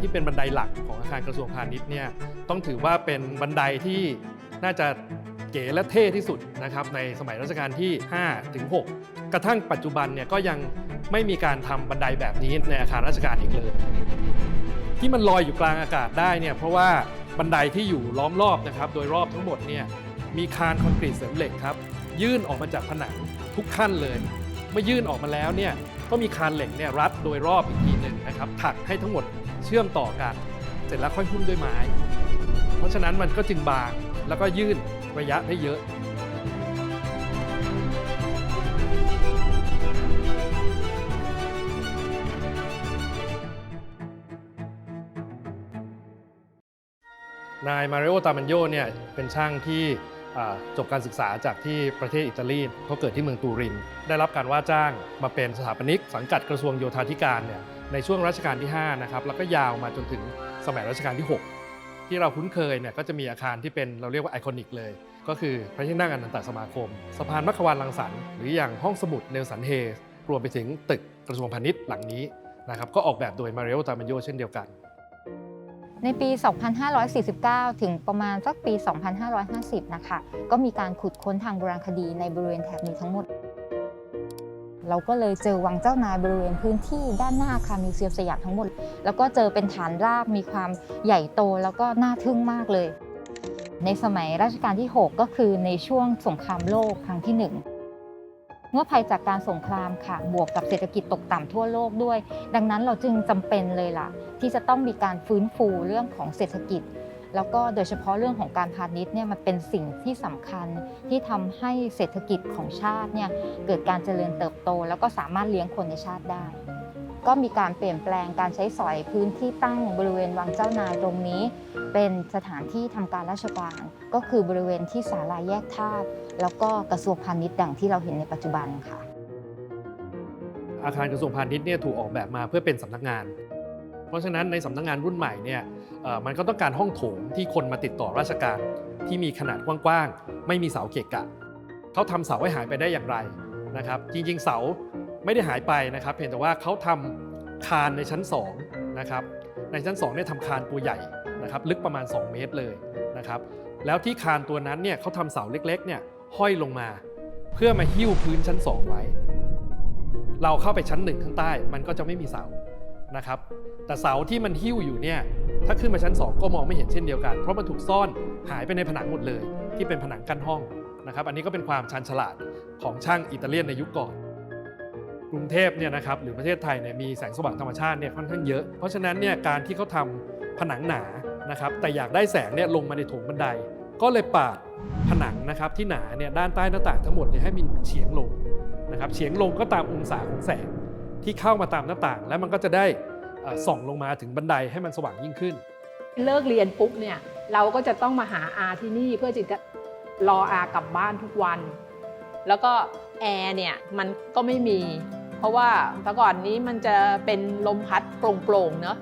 ที่เป็นบันไดหลักของอาคารกระทรวงพาณิชย์เนี่ยต้องถือว่าเป็นบันไดที่น่าจะเก๋และเท่ที่สุดนะครับในสมัยรัชกาลที่5ถึง6กระทั่งปัจจุบันเนี่ยก็ยังไม่มีการทำบันไดแบบนี้ในอาคารราชการอีกเลย ที่มันลอยอยู่กลางอากาศได้เนี่ยเพราะว่าบันไดที่อยู่ล้อมรอบนะครับโดยรอบทั้งหมดเนี่ยมีคานคอนกรีตเสริมเหล็กครับยื่นออกมาจากผนังทุกขั้นเลย เมื่อยื่นออกมาแล้วเนี่ย ก็มีคานเหล็กเนี่ยรัดโดยรอบอีกทีหนึ่งนะครับถักให้ทั้งหมดเชื่อมต่อกัน เสร็จแล้วค่อยหุ้มด้วยไม้ เพราะฉะนั้นมันก็จึงบางแล้วก็ยื่นระยะได้เยอะนายมาริโอตามันโยเนี่ยเป็นช่างที่ จบการศึกษาจากที่ประเทศอิตาลีเขาเกิดที่เมืองตูริน ได้รับการว่าจ้างมาเป็นสถาปนิก สังกัดกระทรวงโยธาธิการเนี่ยในช่วงรัชกาลที่5นะครับแล้วก็ยาวมาจนถึงสมัยรัชกาลที่ 6 ที่เราคุ้นเคยเนี่ยก็จะมีอาคารที่เป็นเราเรียกว่าไอคอนิกเลย ก็คือพระที่นั่งอนันตสมาคมสะพานมัคควานรังสรรค์หรืออย่างห้องสมุดเนลสันเฮรวมไปถึงตึกกระทรวงพาณิชย์หลังนี้นะครับก็ออกแบบโดยมาริโอตามันโยเช่นเดียวกัน ในปี 2549 ถึงประมาณสักปี 2550 นะคะ ก็มีการขุดค้นทางโบราณคดีในบริเวณแถบนี้ทั้งหมด เราก็เลยเจอวังเจ้านายบริเวณพื้นที่ด้านหน้าอาคารมิวเซียมสยามทั้งหมด แล้วก็เจอเป็นฐานรากมีความใหญ่โตแล้วก็น่าทึ่งมากเลย ในสมัยรัชกาลที่ 6 ก็คือในช่วงสงครามโลกครั้งที่ 1 เมื่อภัยจากการสงครามค่ะ บวกกับเศรษฐกิจตกต่ำทั่วโลกด้วย ดังนั้นเราจึงจำเป็นเลยล่ะ ที่จะต้องมีการฟื้นฟูเรื่องของเศรษฐกิจ แล้วก็โดยเฉพาะเรื่องของการพาณิชย์เนี่ยมันเป็นสิ่งที่สำคัญที่ทำให้เศรษฐกิจของชาติเนี่ยเกิดการเจริญเติบโต แล้วก็สามารถเลี้ยงคนในชาติได้ ก็มีการเปลี่ยนแปลงการใช้สอยพื้นที่ตั้งบริเวณวังเจ้านายตรงนี้ เป็นสถานที่ทำการราชการ ก็คือบริเวณที่ศาลาแยกทาสแล้วก็กระทรวงพาณิชย์ดังที่เราเห็นในปัจจุบันค่ะ อาคารกระทรวงพาณิชย์เนี่ยถูกออกแบบมาเพื่อเป็นสำนักงาน เพราะฉะนั้นในสำนักงานรุ่นใหม่เนี่ยมันก็ต้องการห้องโถงที่คนมาติดต่อราชการที่มีขนาดกว้างๆไม่มีเสาเกะกะเขาทำเสาให้หายไปได้อย่างไรนะครับ จริงๆเสา ไม่ได้หายไปนะครับ เพียงแต่ว่าเขาทำคานในชั้น2นะครับในชั้น2เนี่ยทำคานตัวใหญ่นะครับลึกประมาณ 2 เมตรเลยนะครับแล้วที่คานตัวนั้นเนี่ยเขาทำเสาเล็กๆเนี่ยห้อยลงมา เพื่อมาหิ้วพื้นชั้น 2 ไว้ เราเข้าไปชั้นหนึ่งข้างใต้ มันก็จะไม่มีเสานะครับแต่เสาที่มันหิ้วอยู่เนี่ยถ้าขึ้นมาชั้น 2 ก็มองไม่เห็นเช่นเดียวกัน เพราะมันถูกซ่อนหายไปในผนังหมดเลย ที่เป็นผนังกั้นห้องนะครับอันนี้ก็เป็นความชันฉลาดของช่างอิตาเลียนในยุคก่อน กรุงเทพเนี่ยนะครับหรือประเทศไทยเนี่ยมีแสงสว่างธรรมชาติเนี่ยค่อนข้างเยอะ เพราะฉะนั้นเนี่ยการที่เขาทำผนังหนานะครับแต่อยากได้แสงเนี่ยลงมาในโถงบันได ก็เลยปาดผนังนะครับที่หนาเนี่ยด้านใต้หน้าต่างทั้งหมดเนี่ยให้มันเฉียงลงนะครับเฉียงลงก็ตามองศาของแสงที่เข้ามาตามหน้าต่าง แล้วมันก็จะได้ส่องลงมาถึงบันไดให้มันสว่างยิ่งขึ้น เลิกเรียนปุ๊บเนี่ยเราก็จะต้องมาหาอาที่นี่เพื่อที่จะรออากลับบ้านทุกวัน แล้วก็แอร์เนี่ยมันก็ไม่มี ราะว่าแต่ก่อนนี้มันจะเป็นลมพัดโปร่งๆเนอะ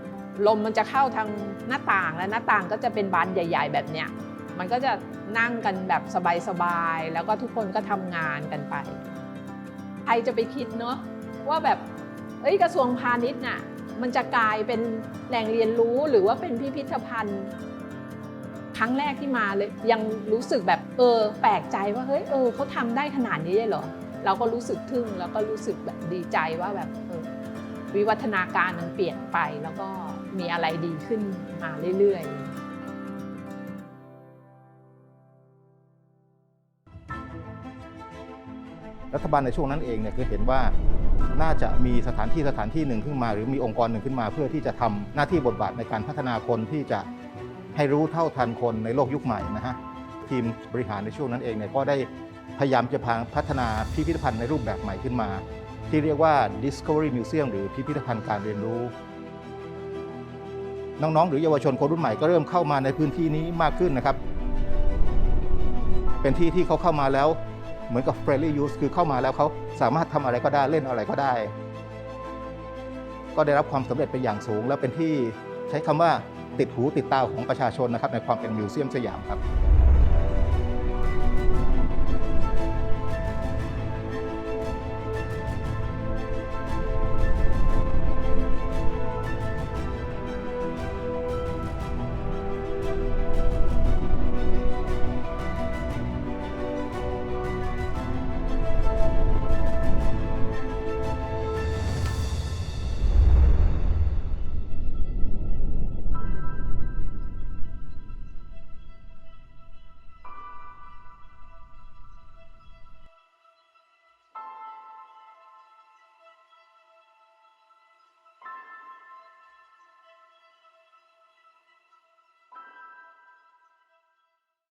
ลมมันจะเข้าทางหน้าต่างและหน้าต่างก็จะเป็นบานใหญ่ ๆ แบบเนี้ยมันก็จะนั่งกันแบบสบายๆแล้วก็ทุกคนก็ทำงานกันไปใครจะไปคิดเนอะว่าแบบเอ้ยกระทรวงพาณิชย์น่ะมันจะกลายเป็นแหล่งเรียนรู้หรือว่าเป็นพิพิธภัณฑ์ ครั้งแรกที่มาเลยยังรู้สึกแบบเออแปลกใจว่าเฮ้ยเออเขาทำได้ขนาดนี้เลยเหรอ เราก็รู้สึกทึ่งแล้วก็รู้สึกแบบดีใจว่าแบบเออวิวัฒนาการมันเปลี่ยนไปแล้วก็มีอะไรดีขึ้นมาเรื่อย ๆรัฐบาลในช่วงนั้นเองเนี่ยคือเห็นว่าน่าจะมีสถานที่สถานที่หนึ่งขึ้นมา หรือมีองค์กรหนึ่งขึ้นมาเพื่อที่จะทำหน้าที่บทบาทในการพัฒนาคนที่จะให้รู้เท่าทันคนในโลกยุคใหม่นะฮะทีมบริหารในช่วงนั้นเองเนี่ยก็ได้ พยายามจะพ,พัฒนาพิพิธภัณฑ์ในรูปแบบใหม่ขึ้นมา ที่เรียกว่า Discovery Museum หรือพิพิธภัณฑ์การเรียนรู้ น้องๆ หรือเยาวชนคนรุ่นใหม่ก็เริ่มเข้ามาในพื้นที่นี้มากขึ้นนะครับ เป็นที่ที่เขาเข้ามาแล้วเหมือนกับ friendly use คือเข้ามาแล้วเขาสามารถทำอะไรก็ได้เล่นอะไรก็ได้ ก็ได้รับความสำเร็จเป็นอย่างสูง และเป็นที่ใช้คำว่าติดหูติดตาของประชาชนนะครับในความเป็นมิวเซียมสยามครับ